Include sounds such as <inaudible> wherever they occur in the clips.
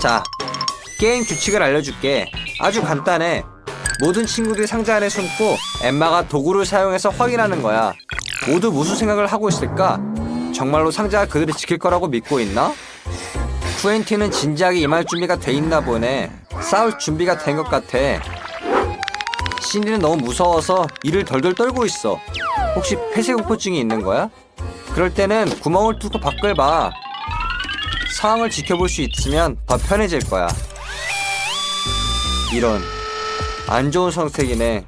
자, 게임 규칙을 알려줄게. 아주 간단해. 모든 친구들이 상자 안에 숨고 엠마가 도구를 사용해서 확인하는 거야. 모두 무슨 생각을 하고 있을까? 정말로 상자가 그들을 지킬 거라고 믿고 있나? 쿠엔틴은 진지하게 임할 준비가 돼 있나 보네. 싸울 준비가 된 것 같아. 신디는 너무 무서워서 이를 덜덜 떨고 있어. 혹시 폐쇄공포증이 있는 거야? 그럴 때는 구멍을 뚫고 밖을 봐. 상황을 지켜볼 수 있으면 더 편해질 거야. 이런 안 좋은 선택이네.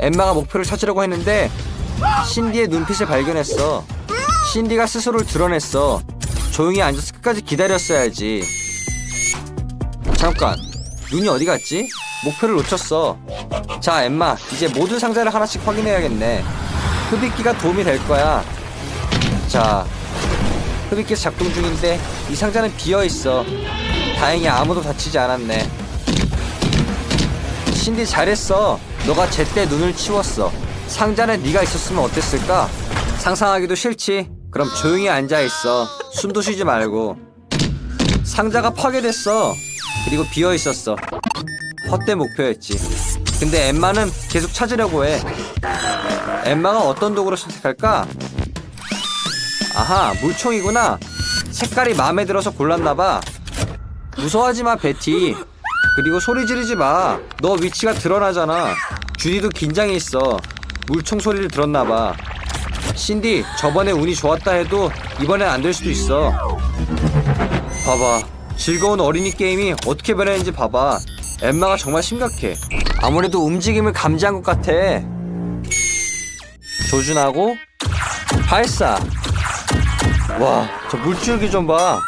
엠마가 목표를 찾으려고 했는데 신디의 눈빛을 발견했어. 신디가 스스로를 드러냈어. 조용히 앉아서 끝까지 기다렸어야지. 잠깐, 눈이 어디 갔지? 목표를 놓쳤어. 자, 엠마, 이제 모든 상자를 하나씩 확인해야겠네. 흡입기가 도움이 될 거야. 자, 흡입기 작동 중인데 이 상자는 비어 있어. 다행히 아무도 다치지 않았네. 신디 잘했어. 너가 제때 눈을 치웠어. 상자에 네가 있었으면 어땠을까? 상상하기도 싫지. 그럼 조용히 앉아 있어. 숨도 쉬지 말고. 상자가 파괴됐어. 그리고 비어 있었어. 헛된 목표였지. 근데 엠마는 계속 찾으려고 해. 엠마가 어떤 도구를 선택할까? 아하, 물총이구나. 색깔이 마음에 들어서 골랐나봐. 무서워하지 마, 베티. 그리고 소리 지르지 마. 너 위치가 드러나잖아. 주디도 긴장해 있어. 물총 소리를 들었나봐. 신디, 저번에 운이 좋았다 해도 이번엔 안 될 수도 있어. 봐봐. 즐거운 어린이 게임이 어떻게 변했는지 봐봐. 엠마가 정말 심각해. 아무래도 움직임을 감지한 것 같아. 조준하고 발사. 와, 저 물줄기 좀 봐.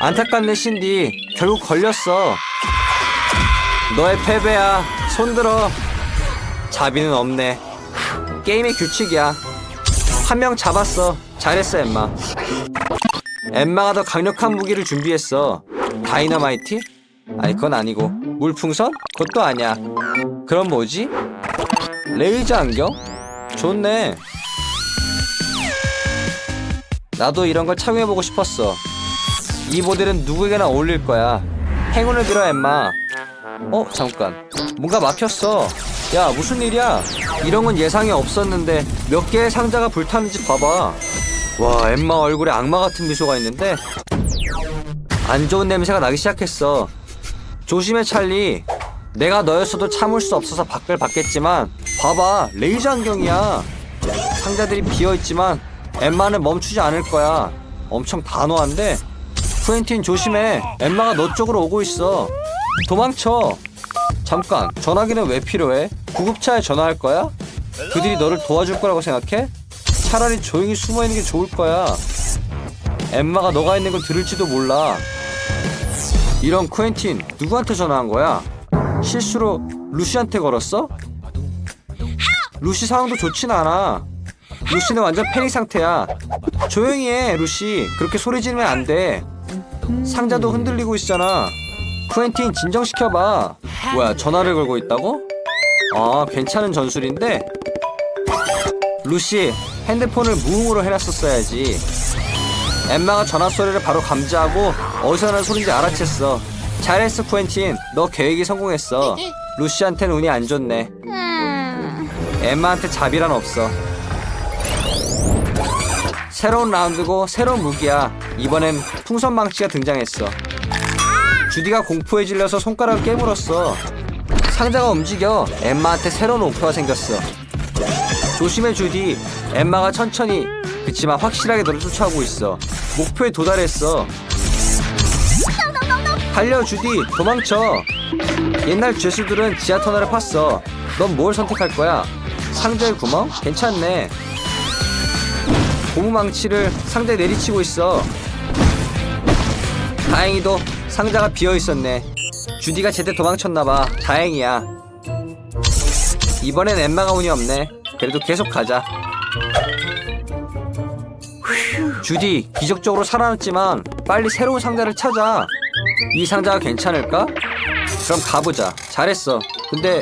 안타깝네, 신디. 결국 걸렸어. 너의 패배야. 손들어. 자비는 없네. 게임의 규칙이야. 한 명 잡았어. 잘했어, 엠마. 엠마가 더 강력한 무기를 준비했어. 다이너마이트? 아니, 그건 아니고. 물풍선? 그것도 아니야. 그럼 뭐지? 레이저 안경? 좋네. 나도 이런 걸 착용해보고 싶었어. 이 모델은 누구에게나 어울릴 거야. 행운을 빌어, 엠마. 어, 잠깐. 뭔가 막혔어. 야, 무슨 일이야? 이런 건 예상이 없었는데 몇 개의 상자가 불타는지 봐봐. 와, 엠마 얼굴에 악마 같은 미소가 있는데 안 좋은 냄새가 나기 시작했어. 조심해, 찰리. 내가 너였어도 참을 수 없어서 밖을 봤겠지만 봐봐, 레이저 안경이야. 상자들이 비어 있지만 엠마는 멈추지 않을 거야. 엄청 단호한데. 쿠엔틴 조심해. 엠마가 너 쪽으로 오고 있어. 도망쳐. 잠깐, 전화기는 왜 필요해? 구급차에 전화할 거야? 그들이 너를 도와줄 거라고 생각해? 차라리 조용히 숨어 있는 게 좋을 거야. 엠마가 너가 있는 걸 들을지도 몰라. 이런 쿠엔틴, 누구한테 전화한 거야? 실수로 루시한테 걸었어? 루시 상황도 좋진 않아. 루시는 완전 패닉 상태야. 조용히 해, 루시. 그렇게 소리 지르면 안 돼. 상자도 흔들리고 있잖아. 쿠엔틴 진정시켜봐. 뭐야, 전화를 걸고 있다고? 아, 괜찮은 전술인데? 루시, 핸드폰을 무음으로 해놨었어야지. 엠마가 전화 소리를 바로 감지하고 어디서 나는 소리인지 알아챘어. 잘했어, 쿠엔틴. 너 계획이 성공했어. 루시한테는 운이 안 좋네. 엠마한테 자비란 없어. 새로운 라운드고 새로운 무기야. 이번엔 풍선 망치가 등장했어. 주디가 공포에 질려서 손가락을 깨물었어. 상자가 움직여 엠마한테 새로운 목표가 생겼어. 조심해 주디. 엠마가 천천히 그치만 확실하게 너를 쫓아오고 있어. 목표에 도달했어. 달려 주디 도망쳐. 옛날 죄수들은 지하 터널을 팠어. 넌 뭘 선택할 거야? 상자의 구멍? 괜찮네. 고무 망치를 상자에 내리치고 있어. 다행히도 상자가 비어 있었네. 주디가 제때 도망쳤나봐. 다행이야. 이번엔 엠마가 운이 없네. 그래도 계속 가자. 주디, 기적적으로 살아났지만 빨리 새로운 상자를 찾아. 이 상자가 괜찮을까? 그럼 가보자. 잘했어. 근데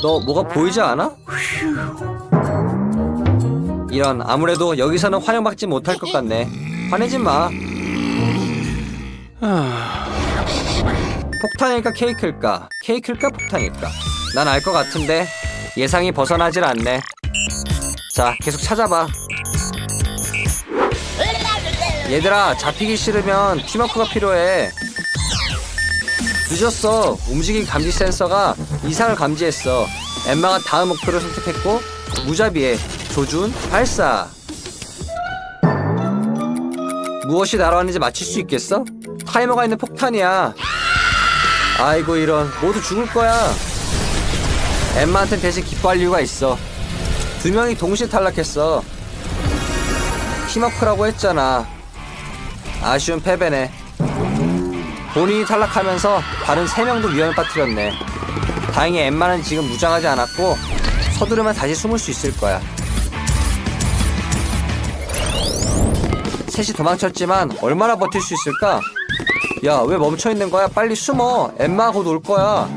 너 뭐가 보이지 않아? 이런 아무래도 여기서는 환영받지 못할 것 같네. 화내지 마. 폭탄일까 케이크일까? 케이크일까 폭탄일까? 난 알 것 같은데 예상이 벗어나질 않네. 자, 계속 찾아봐. 얘들아, 잡히기 싫으면 팀워크가 필요해. 늦었어. 움직임 감지 센서가 이상을 감지했어. 엠마가 다음 목표를 선택했고 무자비에 조준 발사. 무엇이 날아왔는지 맞힐 수 있겠어? 타이머가 있는 폭탄이야. 아이고 이런 모두 죽을 거야. 엠마한텐 대신 기뻐할 이유가 있어. 두 명이 동시에 탈락했어. 팀워크라고 했잖아. 아쉬운 패배네. 본인이 탈락하면서 다른 세 명도 위험에 빠뜨렸네. 다행히 엠마는 지금 무장하지 않았고 서두르면 다시 숨을 수 있을 거야. 셋이 도망쳤지만 얼마나 버틸 수 있을까? 야, 왜 멈춰 있는 거야? 빨리 숨어. 엠마 곧올 거야.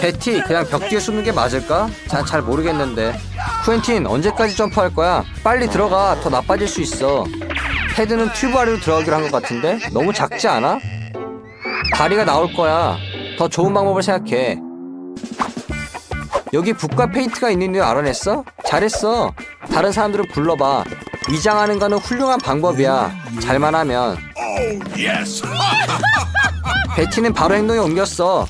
베티, 그냥 벽 뒤에 숨는 게 맞을까? 난잘 모르겠는데. 쿠엔틴, 언제까지 점프할 거야? 빨리 들어가. 더 나빠질 수 있어. 헤드는 튜브 아래로 들어가기로 한 것 같은데? 너무 작지 않아? 다리가 나올 거야. 더 좋은 방법을 생각해. 여기 붓과 페인트가 있는 이유 알아냈어? 잘했어. 다른 사람들을 불러봐. 위장하는 거는 훌륭한 방법이야. 잘만 하면. 베티는 바로 행동에 옮겼어.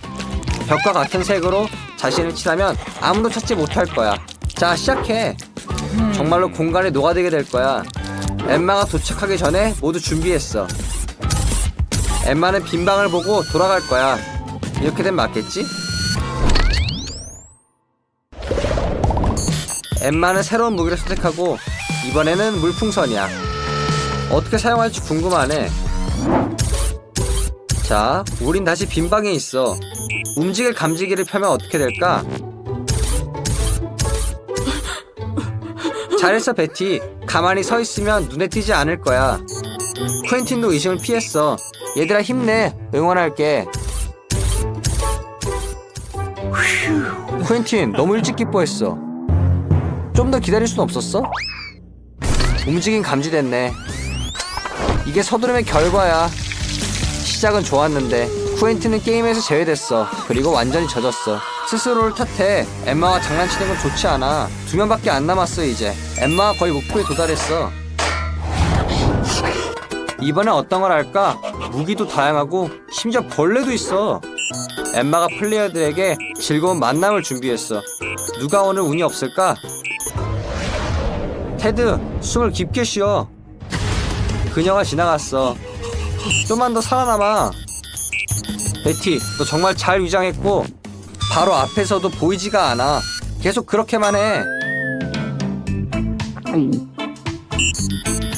벽과 같은 색으로 자신을 칠하면 아무도 찾지 못할 거야. 자, 시작해. 정말로 공간에 녹아들게 될 거야. 엠마가 도착하기 전에 모두 준비했어. 엠마는 빈 방을 보고 돌아갈 거야. 이렇게 되면 맞겠지? 엠마는 새로운 무기를 선택하고 이번에는 물풍선이야. 어떻게 사용할지 궁금하네. 자, 우린 다시 빈 방에 있어. 움직일 감지기를 펴면 어떻게 될까? 잘했어, 베티. 가만히 서 있으면 눈에 띄지 않을 거야. 쿠엔틴도 의심을 피했어. 얘들아 힘내. 응원할게. 휴, 쿠엔틴 너무 일찍 기뻐했어. 좀 더 기다릴 순 없었어? 움직임 감지됐네. 이게 서두름의 결과야. 시작은 좋았는데 쿠엔틴은 게임에서 제외됐어. 그리고 완전히 젖었어. 스스로를 탓해. 엠마와 장난치는 건 좋지 않아. 두 명밖에 안 남았어 이제. 엠마가 거의 목표에 도달했어. 이번엔 어떤 걸 할까? 무기도 다양하고 심지어 벌레도 있어. 엠마가 플레이어들에게 즐거운 만남을 준비했어. 누가 오늘 운이 없을까? 테드, 숨을 깊게 쉬어. 그녀가 지나갔어. 좀만 더 살아남아. 베티, 너 정말 잘 위장했고 바로 앞에서도 보이지가 않아. 계속 그렇게만 해.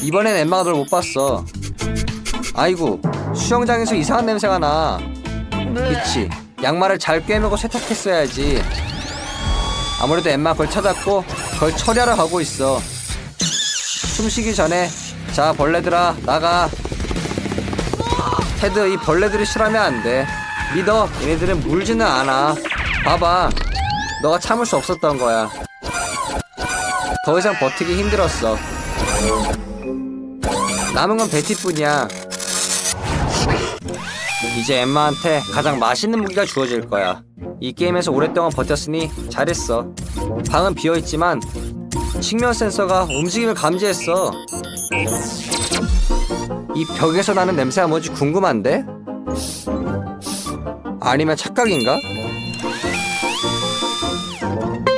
이번엔 엠마가 널 못 봤어. 아이고, 수영장에서 이상한 냄새가 나. 그치. 양말을 잘 꿰매고 세탁했어야지. 아무래도 엠마 그걸 찾았고 그걸 처리하러 가고 있어. 숨쉬기 전에 자 벌레들아 나가. 테드 이 벌레들이 싫어하면 안 돼. 믿어. 얘네들은 물지는 않아. 봐봐. 너가 참을 수 없었던 거야. 더 이상 버티기 힘들었어. 남은 건 베티뿐이야. 이제 엠마한테 가장 맛있는 무기가 주어질 거야. 이 게임에서 오랫동안 버텼으니 잘했어. 방은 비어있지만 측면 센서가 움직임을 감지했어. 이 벽에서 나는 냄새가 뭔지 궁금한데? 아니면 착각인가?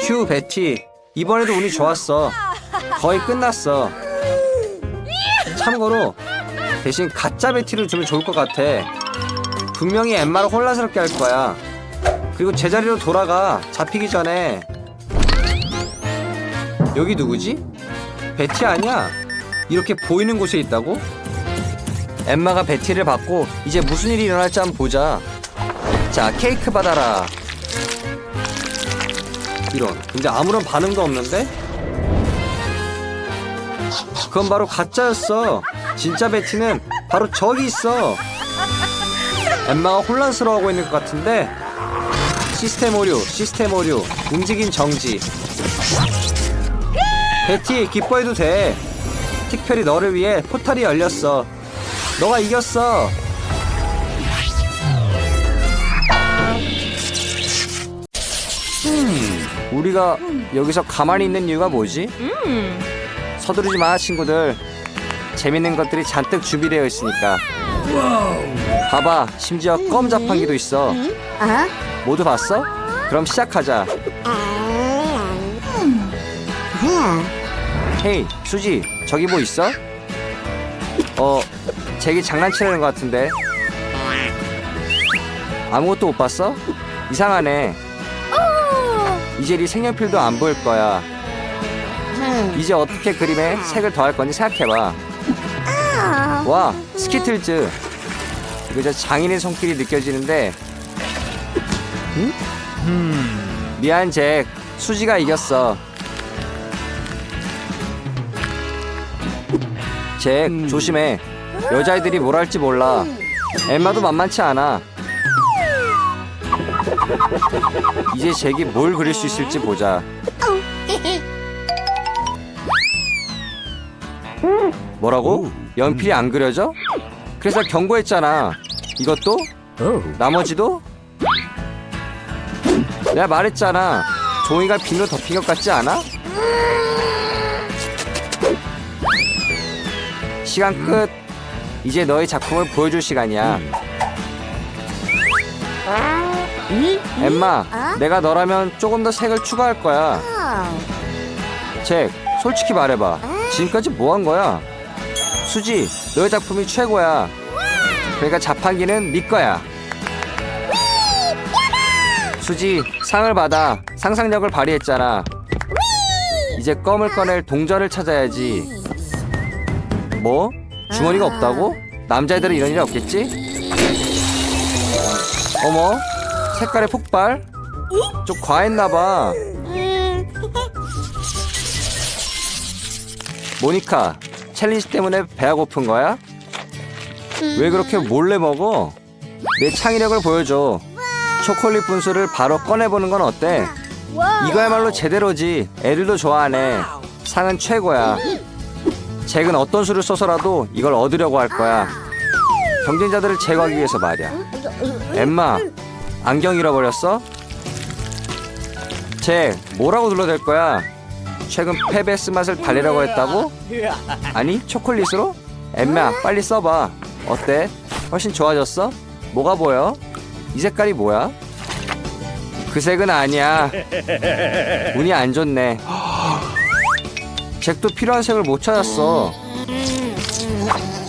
휴, 베티. 이번에도 운이 좋았어. 거의 끝났어. 참고로 대신 가짜 베티를 주면 좋을 것 같아. 분명히 엠마를 혼란스럽게 할 거야. 그리고 제자리로 돌아가. 잡히기 전에. 여기 누구지? 베티 아니야? 이렇게 보이는 곳에 있다고? 엠마가 베티를 받고 이제 무슨 일이 일어날지 한번 보자. 자, 케이크 받아라. 이런. 근데 아무런 반응도 없는데? 그건 바로 가짜였어. 진짜 베티는 바로 저기 있어. 엠마가 혼란스러워하고 있는 것 같은데 시스템 오류, 시스템 오류, 움직임 정지. 베티 기뻐해도 돼. 특별히 너를 위해 포탈이 열렸어. 너가 이겼어. 음, 우리가 여기서 가만히 있는 이유가 뭐지? 서두르지 마, 친구들. 재밌는 것들이 잔뜩 준비되어 있으니까. 봐봐, 심지어 껌 자판기도 있어. 어? 모두 봤어? 그럼 시작하자. 헤이, 수지, 저기 뭐 있어? 어, 잭이 장난치려는 것 같은데. 아무것도 못 봤어? 이상하네. 이제 네 색연필도 안 보일 거야. 이제 어떻게 그림에 색을 더할 건지 생각해봐. 와, 스키틀즈. 이거 저 장인의 손길이 느껴지는데. 응? 미안, 잭. 수지가 이겼어. 잭, 조심해. 여자애들이 뭘 할지 몰라. 엠마도 만만치 않아. 이제 잭이 뭘 그릴 수 있을지 보자. 뭐라고? 연필이 안 그려져? 그래서 경고했잖아. 이것도? 나머지도? 내가 말했잖아. 종이가 비누 덮인 것 같지 않아? 시간 끝. 이제 너의 작품을 보여줄 시간이야. 엠마, 내가 너라면 조금 더 색을 추가할 거야. 잭, 솔직히 말해봐. 지금까지 뭐 한 거야? 수지, 너의 작품이 최고야. 그러니까 자판기는 네 거야. 수지, 상을 받아. 상상력을 발휘했잖아. 이제 껌을 꺼낼 동전을 찾아야지. 뭐? 주머니가 없다고? 남자애들은 이런 일 없겠지? 어머, 색깔의 폭발? 좀 과했나봐. 모니카, 챌린지 때문에 배가 고픈 거야? 왜 그렇게 몰래 먹어? 내 창의력을 보여줘. 초콜릿 분수를 바로 꺼내보는 건 어때? 이거야말로 제대로지. 애들도 좋아하네. 상은 최고야. 잭은 어떤 수를 써서라도 이걸 얻으려고 할 거야. 경쟁자들을 제거하기 위해서 말이야. 엠마, 안경 잃어버렸어? 잭, 뭐라고 눌러댈 거야? 최근 패배스 맛을 달래라고 했다고? 아니, 초콜릿으로? 엠마, 빨리 써봐. 어때? 훨씬 좋아졌어? 뭐가 보여? 이 색깔이 뭐야? 그 색은 아니야. 운이 안 좋네. 잭도 필요한 색을 못 찾았어.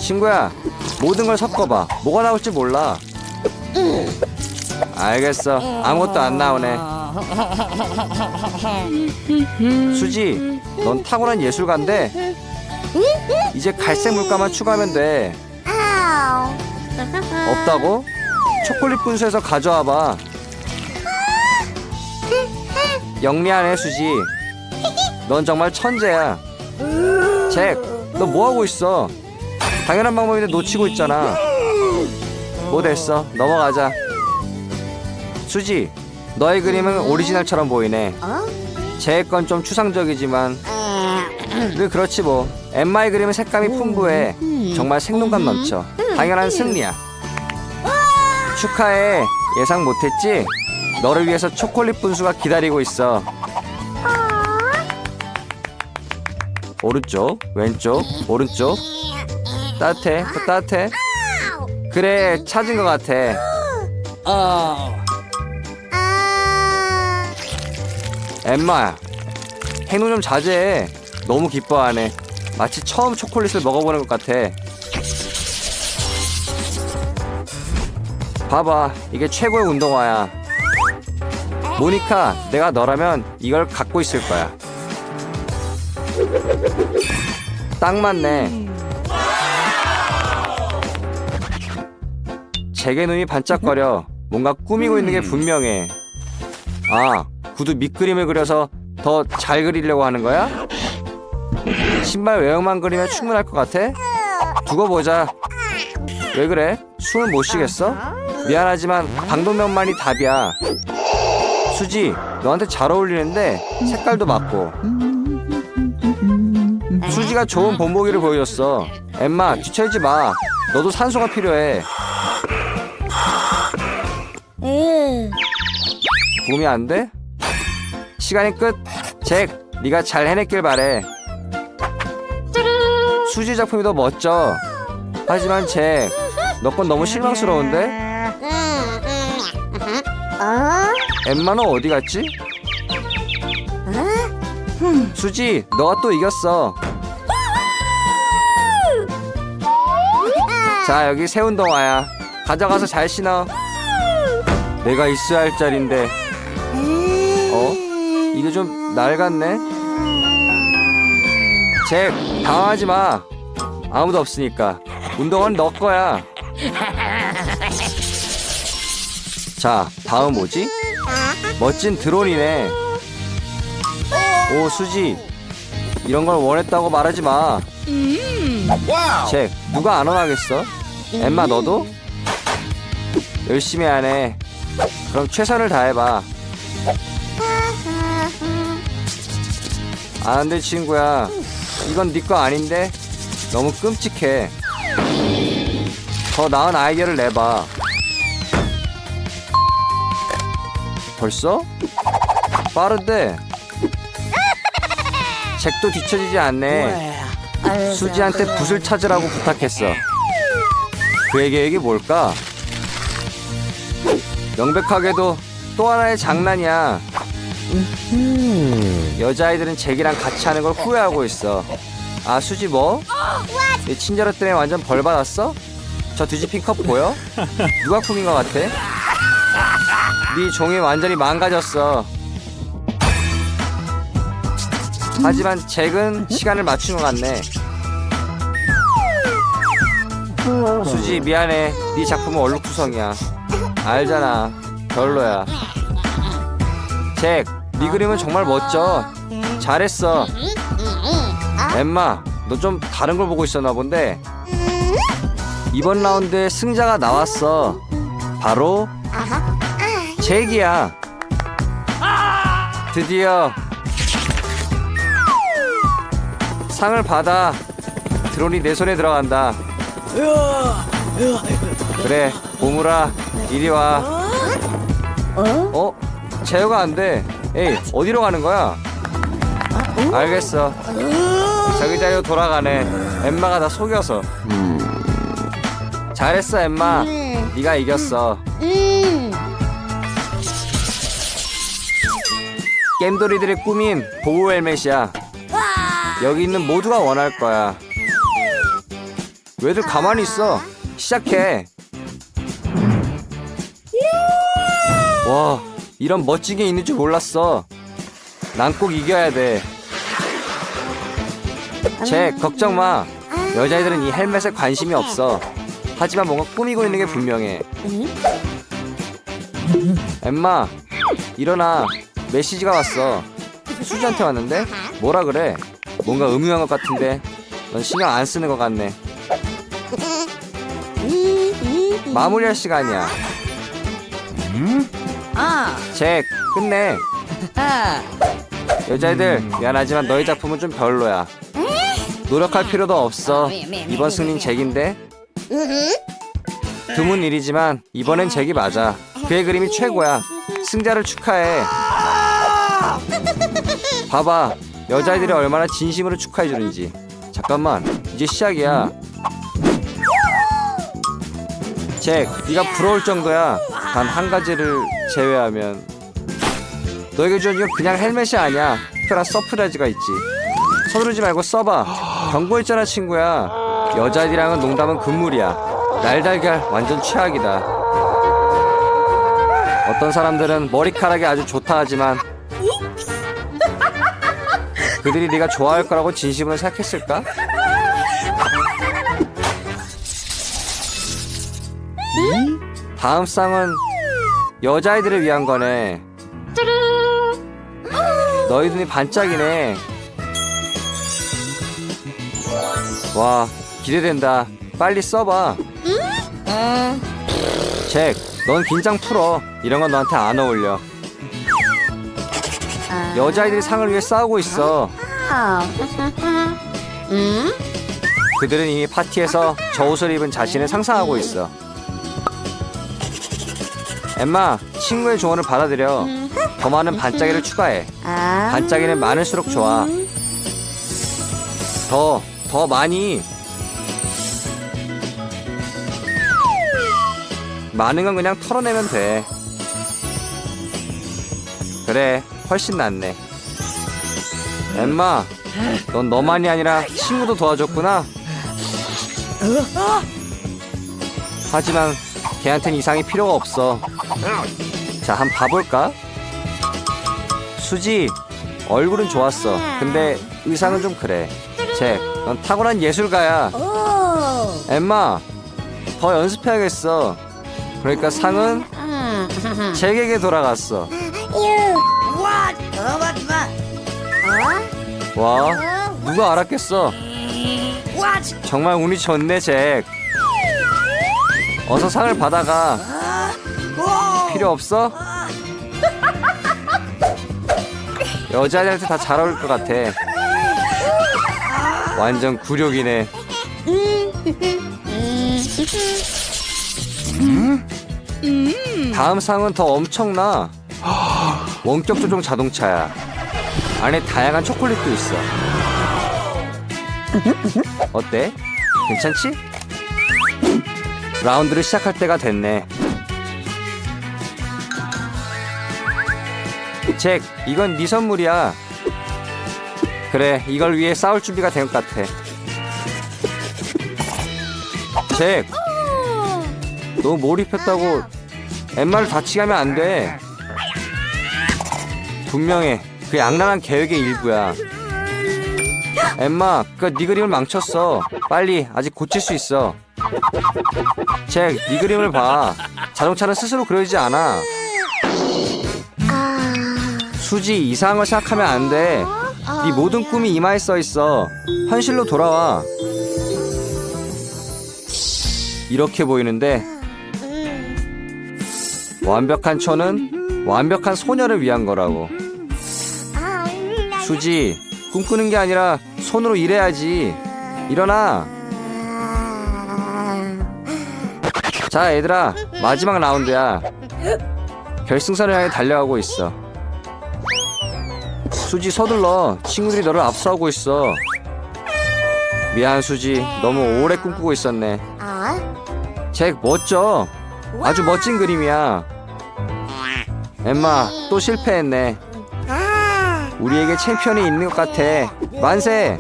친구야, 모든 걸 섞어봐. 뭐가 나올지 몰라. 알겠어. 아무것도 안 나오네. 수지, 넌 타고난 예술가인데 이제 갈색 물감만 추가하면 돼. 없다고? 초콜릿 분수에서 가져와봐. 영리하네 수지. 넌 정말 천재야. 잭, 너 뭐 하고 있어? 당연한 방법인데 놓치고 있잖아. 뭐 됐어? 넘어가자. 수지, 너의 그림은 오리지널처럼 보이네. 잭건좀 추상적이지만 늘 그렇지 뭐. 엠마의 그림은 색감이 풍부해. 정말 생동감 넘쳐. 당연한 승리야. 축하해. 예상 못했지? 너를 위해서 초콜릿 분수가 기다리고 있어. 오른쪽, 왼쪽, 오른쪽. 따뜻해, 또 따뜻해. 그래, 찾은 것 같아. 엠마, 행동 좀 자제해. 너무 기뻐하네. 마치 처음 초콜릿을 먹어보는 것 같아. 봐봐, 이게 최고의 운동화야. 모니카, 내가 너라면 이걸 갖고 있을 거야. 딱 맞네. 제게 눈이 반짝거려. 뭔가 꾸미고 있는 게 분명해. 아, 구두 밑그림을 그려서 더 잘 그리려고 하는 거야? 신발 외형만 그리면 충분할 것 같아? 두고 보자. 왜 그래? 숨을 못 쉬겠어? 미안하지만 방독면만이 답이야. 수지, 너한테 잘 어울리는데 색깔도 맞고. 수지가 좋은 본보기를 보여줬어. 엠마, 뒤처지지 마. 너도 산소가 필요해. 음. 도움이 안 돼? 시간이 끝. 잭, 네가 잘 해냈길 바래. 수지 작품이 더 멋져. 하지만 잭, 너 건 너무 실망스러운데? 어? 엠마는 어디 갔지? 수지, 너가 또 이겼어. 자, 여기 새 운동화야. 가져가서 잘 신어. 내가 있어야 할 자리인데. 어? 이게 좀 낡았네? 잭, 당황하지 마. 아무도 없으니까. 운동화는 너 거야. 자, 다음 뭐지? 멋진 드론이네. 오, 수지. 이런 걸 원했다고 말하지 마. 잭, 누가 안 원하겠어? 엠마, 너도? 열심히 하네. 그럼 최선을 다해봐. 안 돼, 친구야. 이건 네 거 아닌데? 너무 끔찍해. 더 나은 아이디어를 내봐. 벌써? 빠른데? <laughs> 잭도 뒤처지지 않네. 수지한테 붓을 찾으라고 부탁했어. 그의 계획이 뭘까? 명백하게도 또 하나의 장난이야. 여자아이들은 잭이랑 같이 하는 걸 후회하고 있어. 아, 수지 뭐? 내 친절함 때문에 완전 벌 받았어? 저 뒤집힌 컵 보여? 누가 꾸민 것 같아? 네 종이 완전히 망가졌어. 하지만 잭은 시간을 맞춘 것 같네. 수지 미안해. 네 작품은 얼룩 투성이야. 알잖아. 별로야. 잭, 네 그림은 정말 멋져. 잘했어. 엠마, 너 좀 다른 걸 보고 있었나 본데. 이번 라운드에 승자가 나왔어. 바로 잭이야. 드디어 상을 받아. 드론이 내 손에 들어간다. 그래, 보물아, 이리 와. 어? 제어가 안 돼. 에이, 어디로 가는 거야? 알겠어. 저기 자리로 돌아가네. 엠마가 다 속여서. 잘했어, 엠마. 네가 이겼어. 음. 겜돌이들의 꿈인 보호 헬멧이야. 여기 있는 모두가 원할 거야. 왜들 가만히 있어? 시작해. 와, 이런 멋진 게 있는 줄 몰랐어. 난 꼭 이겨야 돼. 잭, 걱정 마. 여자애들은 이 헬멧에 관심이 없어. 하지만 뭔가 꾸미고 있는 게 분명해. 엠마, 일어나. 메시지가 왔어. 수지한테 왔는데? 뭐라 그래? 뭔가 음흉한 것 같은데. 넌 신경 안 쓰는 것 같네. 마무리할 시간이야. 아. 잭, 끝내. 아. 여자애들, 미안하지만 너희 작품은 좀 별로야. 노력할 필요도 없어. 이번 승리는 잭인데? 드문 일이지만 이번엔 잭이 맞아. 그의 그림이 최고야. 승자를 축하해. 봐봐. 여자애들이 얼마나 진심으로 축하해 주는지. 잠깐만. 이제 시작이야. 잭, 네가 부러울 정도야. 단 한 가지를 제외하면 너에게 준 이건 그냥 헬멧이 아니야. 특별한 서프라이즈가 있지. 서두르지 말고 써봐. 경고했잖아, 친구야. 여자애들이랑은 농담은 금물이야. 날달걀 완전 최악이다. 어떤 사람들은 머리카락이 아주 좋다 하지만 그들이 네가 좋아할 거라고 진심으로 생각했을까? 다음 쌍은 여자아이들을 위한 거네. 너희 눈이 반짝이네. 와, 기대된다. 빨리 써봐. 잭, 넌 긴장 풀어. 이런 건 너한테 안 어울려. 여자아이들이 상을 위해 싸우고 있어. 음? 그들은 이미 파티에서 저 옷을 입은 자신을 상상하고 있어. 엠마, 친구의 조언을 받아들여. 더 많은 반짝이를 추가해. 아. 반짝이는 많을수록 좋아. 더, 더 많이. 많은 건 그냥 털어내면 돼. 그래, 훨씬 낫네. 엠마, 넌 너만이 아니라 친구도 도와줬구나. 하지만 걔한텐 이상이 필요가 없어. 자, 한번 봐볼까? 수지, 얼굴은 좋았어. 근데 의상은 좀 그래. 잭, 넌 타고난 예술가야. 오. 엠마, 더 연습해야겠어. 그러니까 상은 음. 잭에게 돌아갔어. 와, 누가 알았겠어? 정말 운이 좋네, 잭. 어서 상을 받아가. 필요 없어? 여자애들한테 다 잘 어울릴 것 같아. 완전 굴욕이네. 다음 상은 더 엄청나. 원격 조종 자동차야. 안에 다양한 초콜릿도 있어. 어때? 괜찮지? 라운드를 시작할 때가 됐네. 잭, 이건 네 선물이야. 그래, 이걸 위해 싸울 준비가 된 것 같아. 잭, 너 몰입했다고 엠마를 다치게 하면 안 돼. 분명해. 그 양란한 계획의 일부야. 엠마, 그네 그림을 망쳤어. 빨리, 아직 고칠 수 있어. 잭, 네 그림을 봐. 자동차는 스스로 그려지지 않아. 아. 수지, 이상한 걸 생각하면 안 돼. 네 모든 꿈이 이마에 써 있어. 현실로 돌아와. 이렇게 보이는데 완벽한 초는 완벽한 소녀를 위한 거라고. 수지, 꿈꾸는 게 아니라 손으로 일해야지. 일어나. 자, 얘들아, 마지막 라운드야. 결승선을 향해 달려가고 있어. 수지 서둘러. 친구들이 너를 압수하고 있어. 미안 수지, 너무 오래 꿈꾸고 있었네. 아. 잭 멋져. 아주 멋진 그림이야. 엠마 또 실패했네. 아. 우리에게 챔피언이 있는 것 같아. 만세.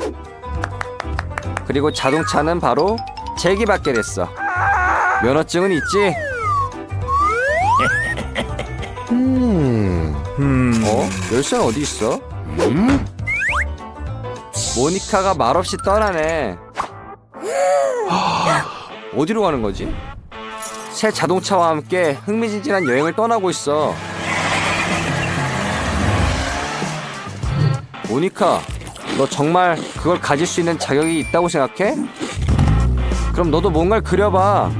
그리고 자동차는 바로 잭이 받게 됐어. 면허증은 있지? 어? 열쇠는 어디 있어? 모니카가 말없이 떠나네. 어디로 가는 거지? 새 자동차와 함께 흥미진진한 여행을 떠나고 있어. 모니카, 너 정말 그걸 가질 수 있는 자격이 있다고 생각해? 그럼 너도 뭔가를 그려봐.